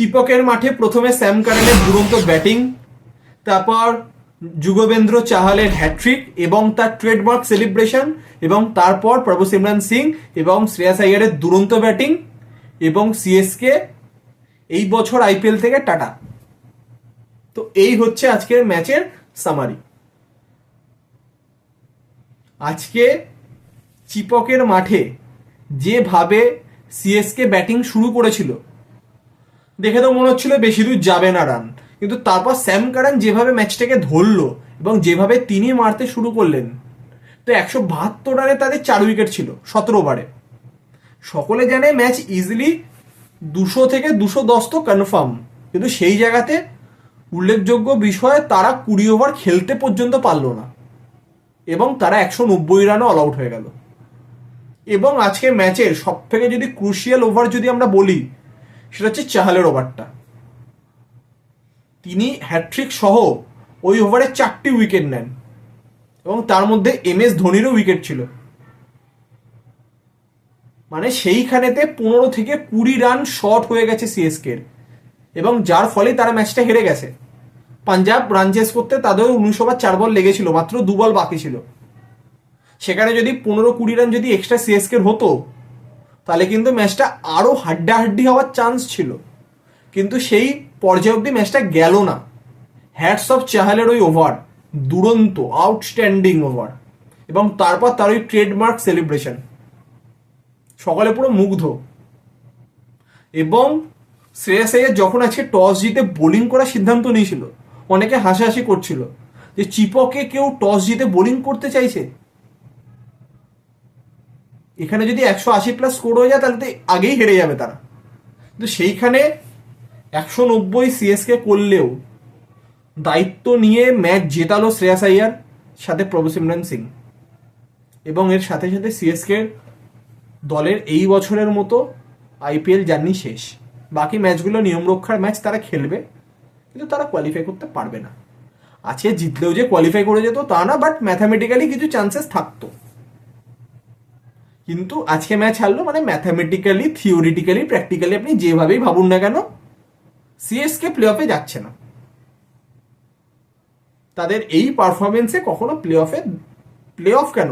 চিপকের মাঠে প্রথমে স্যাম কারেনের দুরন্ত ব্যাটিং, তারপর যুগবেন্দ্র চাহালের হ্যাট্রিক এবং তার ট্রেডমার্ক সেলিব্রেশন এবং তারপর প্রভু সিমরান সিং এবং শ্রেয়াস আইয়ারের দুরন্ত ব্যাটিং এবং সিএসকে এই বছর আইপিএল থেকে টাটা। তো এই হচ্ছে আজকের ম্যাচের সামারি আজকে চিপকের মাঠে যেভাবে সিএসকে ব্যাটিং শুরু করেছিল দেখে তো মনে হচ্ছিল বেশি দূর যাবে না রান। কিন্তু তারপর স্যাম কারান যেভাবে ম্যাচটাকে ধরলো এবং যেভাবে তিনি মারতে শুরু করলেন, তো একশো বাহাত্তর রানে তাদের চার উইকেট ছিল সতেরো ওভারে। সকলে জানে ম্যাচ ইজিলি দুশো থেকে দুশো দশ তো কনফার্ম কিন্তু সেই জায়গাতে উল্লেখযোগ্য বিষয়ে তারা কুড়ি ওভার খেলতে পর্যন্ত পারল না এবং তারা একশো নব্বই রানও অল আউট হয়ে গেল। এবং আজকে ম্যাচের সব থেকে যদি ক্রুশিয়াল ওভার যদি আমরা বলি সেটা হচ্ছে চাহালের ওভারটা। তিনি হ্যাট্রিক সহ ওই ওভারে চারটি উইকেট নেন এবং তার মধ্যে এম এস ধোনিরও উইকেট ছিল। মানে সেইখানেতে পনেরো থেকে কুড়ি রান শর্ট হয়ে গেছে সিএসকে এবং যার ফলে তারা ম্যাচটা হেরে গেছে। পাঞ্জাব রান চেস করতে তাদের উনিশ ওভার চার বল লেগেছিল, মাত্র দু বল বাকি ছিল। সেখানে যদি পনেরো কুড়ি রান যদি এক্সট্রা সিএসকে হতো তাহলে কিন্তু ম্যাচটা আরও হাড্ডাহাড্ডি হওয়ার চান্স ছিল। কিন্তু সেই পর্যায়ে অবধি ম্যাচটা গেল না। হ্যাটস অফ চাহালের ওই ওভার দুরন্ত আউটস্ট্যান্ডিং ওভার এবং তারপর তার ওই ট্রেডমার্ক সেলিব্রেশন সকালে পুরো মুগ্ধ। এবং শ্রেয়াস আইয়ার যখন আজকে টস জিতে বোলিং করার সিদ্ধান্ত নিয়েছিল, অনেকে হাসাহাসি করছিল যে, চিপকে কেউ টস জিতে বোলিং করতে চাইছে? এখানে যদি একশো আশি প্লাস স্কোর হয়ে যায়, তাহলে তো আগেই হেরে যাবে তারা। কিন্তু সেইখানে একশো নব্বই সিএসকে করলেও দায়িত্ব নিয়ে ম্যাচ জেতালো শ্রেয়াস আইয়ার সাথে প্রভু সিমরান সিং। এবং এর সাথে সাথে সিএসকে দলের এই বছরের মতো আইপিএল জার্নি শেষ। বাকি ম্যাচগুলো নিয়ম রক্ষার ম্যাচ তারা খেলবে, কিন্তু তারা কোয়ালিফাই করতে পারবে না। আছে, জিতলেও যে কোয়ালিফাই করে যেত তা না বাট ম্যাথামেটিক্যালি কিছু চান্সেস থাকতো। কিন্তু আজকে ম্যাচ হারলো মানে ম্যাথামেটিক্যালি থিওরিটিক্যালি প্র্যাকটিক্যালি আপনি যেভাবেই ভাবুন না কেন সিএসকে প্লে অফে যাচ্ছে না। তাদের এই পারফরমেন্সে কখনো প্লে অফে প্লে অফ কেন?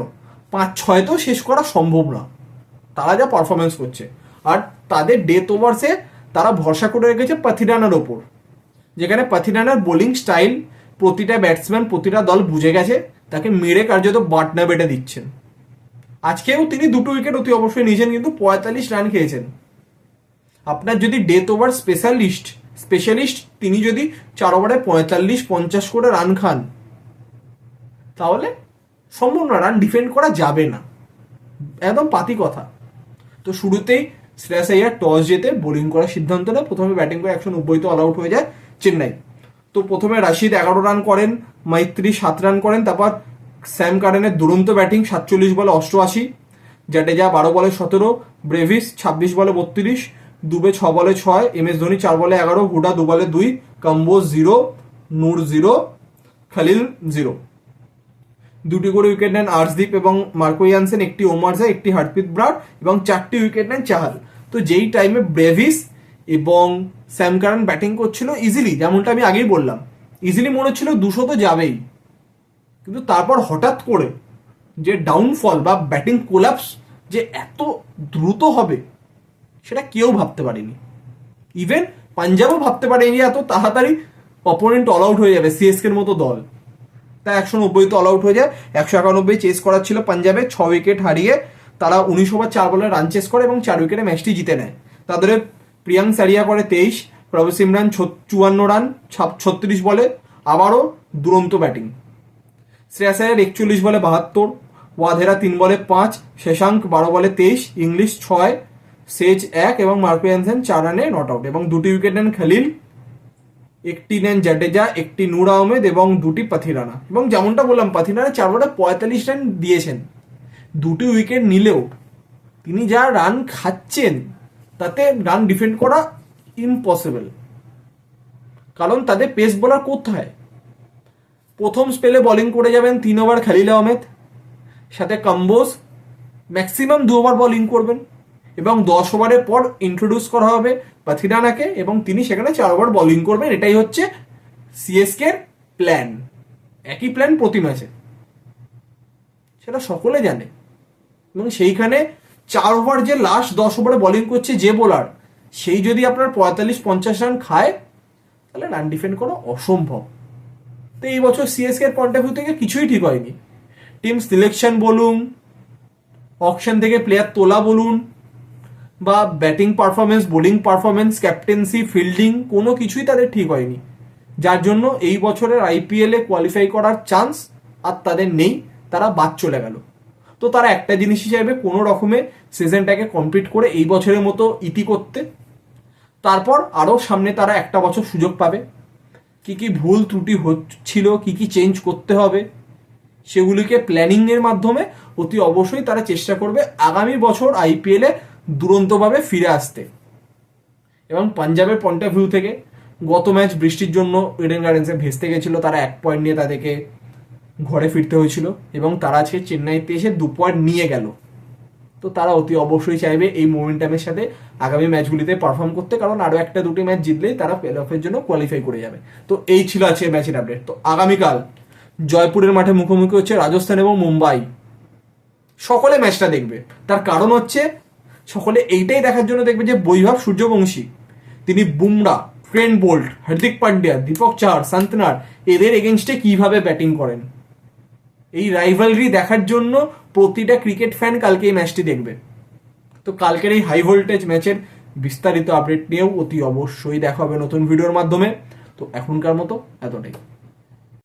পাঁচ ছয় তো শেষ করা সম্ভব না। তারা যা পারফরমেন্স করছে। আর তাদের ডেথ ওভার্সে তারা ভরসা করে রেখেছে পাথিরানার ওপর। যেখানে পাথিরানার বোলিং স্টাইল প্রতিটা ব্যাটসম্যান প্রতিটা দল বুঝে গেছে, তাকে মেরে কার্যত বাটনা বেটে দিচ্ছেন। আজকেও তিনি দুটো উইকেট অতি অবশ্যই নিয়েছেন, কিন্তু পঁয়তাল্লিশ রান খেয়েছেন। আপনার যদি ডেথ ওভার স্পেশালিস্ট স্পেশালিস্ট তিনি যদি চার ওভারে পঁয়তাল্লিশ, পঞ্চাশ করে রান খান, তাহলে সম্ভব রান ডিফেন্ড করা যাবে না। একদম পাতি কথা। তো শুরুতেই শ্রেয়াস আইয়ার টস জেতে বোলিং করার সিদ্ধান্ত নেয়। প্রথমে ব্যাটিং করে একশো নব্বইতে অল আউট হয়ে যায় চেন্নাই। তো প্রথমে রাশিদ এগারো রান করেন মাইত্রী সাত রান করেন, তারপর স্যাম কারেনের দুরন্ত ব্যাটিং, সাতচল্লিশ বলে অষ্টআশি জাডেজা বারো বলে সতেরো, ব্রেভিস ছাব্বিশ বলে বত্রিশ, দুবে ছ বলে ছয় এম এস ধোনি চার বলে এগারো, হুডা দু বলে দুই Kamboj zero, Noor zero, Khalil zero. দুটি করে উইকেট নেন আর্শদীপ এবং মার্কো ইয়ানসেন, একটি ওমারজা একটি হারপ্রীত ব্রাড এবং চারটি উইকেট নেন চাহাল। তো যেই টাইমে ব্রেভিস এবং স্যাম কারন ব্যাটিং করছিল ইজিলি যেমনটা আমি আগেই বললাম ইজিলি মনে হচ্ছিল দুশো তো যাবেই। কিন্তু তারপর হঠাৎ করে যে ডাউনফল বা ব্যাটিং কোলাপস যে এত দ্রুত হবে, সেটা কেউ ভাবতে পারেনি। ইভেন পাঞ্জাবও ভাবতে পারেনি এত তাড়াতাড়ি অপোনেন্ট অল আউট হয়ে যাবে সিএসকের মতো দল। তা একশো নব্বইতে অল আউট হয়ে যায়, একশো একানব্বই চেস করার ছিল পাঞ্জাবে, ছ উইকেট হারিয়ে তারা উনিশ ওভার চার বলে রান চেস করে এবং চার উইকেটে ম্যাচটি জিতে নেয়। তাদের প্রিয়াঙ্ক সারিয়া করে তেইশ, প্রভু সিমরান চুয়ান্ন রান ছত্রিশ বলে, আবারও দুরন্ত ব্যাটিং শ্রেয়াস আয়ার একচল্লিশ বলে বাহাত্তর, ওয়াধেরা তিন বলে পাঁচ, শেশাঙ্ক বারো বলে তেইশ, ইংলিশ ছয়, সেজ এক এবং মার্কো ইয়ানসেন চার রানে নট আউট। এবং দুটি উইকেট নেন খালিল, একটি নেন জাডেজা, একটি নূর আহমেদ এবং দুটি পাথিরানা এবং যেমনটা বললাম পাথিরানা চার বলে পঁয়তাল্লিশ রান দিয়েছেন। দুটি উইকেট নিলেও তিনি যা রান খাচ্ছেন, তাতে রান ডিফেন্ড করা ইম্পসিবল কারণ তাদের পেস বোলার কোথায়? প্রথম স্পেলে বোলিং করে যাবেন, তিন ওভার খালিল আহমেদ সাথে কম্বোজ ম্যাক্সিমাম দু ওভার বোলিং করবেন। এবং দশ ওভারের পর ইন্ট্রোডিউস করা হবে পাথিরানাকে এবং তিনি সেখানে চার ওভার বোলিং করবেন। এটাই হচ্ছে সিএসকে প্ল্যান একই প্ল্যান প্রতি ম্যাচে সেটা সকলে জানে। এবং সেইখানে চার ওভার যে লাস্ট দশ ওভারে বোলিং করছে যে বোলার সেই যদি আপনার পঁয়তাল্লিশ, পঞ্চাশ রান খায়, তাহলে রান ডিফেন্ড করা অসম্ভব। তো এই বছর সিএসকে এর পয়েন্ট অফ ভিউ থেকে কিছুই ঠিক হয়নি। টিম সিলেকশন বলুন অকশন থেকে প্লেয়ার তোলা বলুন, বা batting performance bowling performance captaincy fielding কোনো কিছুই তাদের ঠিক হয়নি। যার জন্য এই বছরের আইপিএল কোয়ালিফাই করার চান্স আর তাদের নেই, তারা বাদ চলে গেল। তো তারা একটা জিনিস হিসাবে কোনো রকমে সিজনটাকে কমপ্লিট করে এই বছরের মতো ইতি করতে, তারপর আরও সামনে তারা একটা বছর সুযোগ পাবে। কি কি ভুল ত্রুটি হচ্ছিল, কি কি চেঞ্জ করতে হবে, সেগুলিকে প্ল্যানিংয়ের মাধ্যমে অতি অবশ্যই তারা চেষ্টা করবে আগামী বছর আইপিএলে দুরন্তভাবে ফিরে আসতে। এবং পাঞ্জাবের পয়েন্ট অফ ভিউ থেকে গত ম্যাচ বৃষ্টির জন্য ইডেন গার্ডেন্সে ভেস্তে গেছিল, তারা এক পয়েন্ট নিয়ে তাদেরকে ঘরে ফিরতে হয়েছিল এবং তারা আজকে চেন্নাইতে এসে দু পয়েন্ট নিয়ে গেল। তো তারা অতি অবশ্যই চাইবে এই মোমেন্টামের সাথে আগামী ম্যাচগুলিতে পারফর্ম করতে, কারণ আরও একটা দুটি ম্যাচ জিতলেই তারা প্লে অফের জন্য কোয়ালিফাই করে যাবে। তো এই ছিল আছে ম্যাচের আপডেট তো আগামীকাল জয়পুরের মাঠে মুখোমুখি হচ্ছে রাজস্থান এবং মুম্বাই। সকলে ম্যাচটা দেখবে। তার কারণ হচ্ছে সকলে এইটাই দেখার জন্য দেখবে যে বৈভব সূর্যবংশী, তিনি Bumrah Trent Boult, Hardik Pandya, Deepak Chahar Santner এদের এগেনস্টে কীভাবে ব্যাটিং করেন? এই রাইভালরি দেখার জন্য প্রতিটা ক্রিকেট ফ্যান কালকে এই ম্যাচটি দেখবে। তো কালকের এই হাই ভোল্টেজ ম্যাচের বিস্তারিত আপডেট নিয়েও অতি অবশ্যই দেখা হবে নতুন ভিডিওর মাধ্যমে। তো এখনকার মতো এতটাই।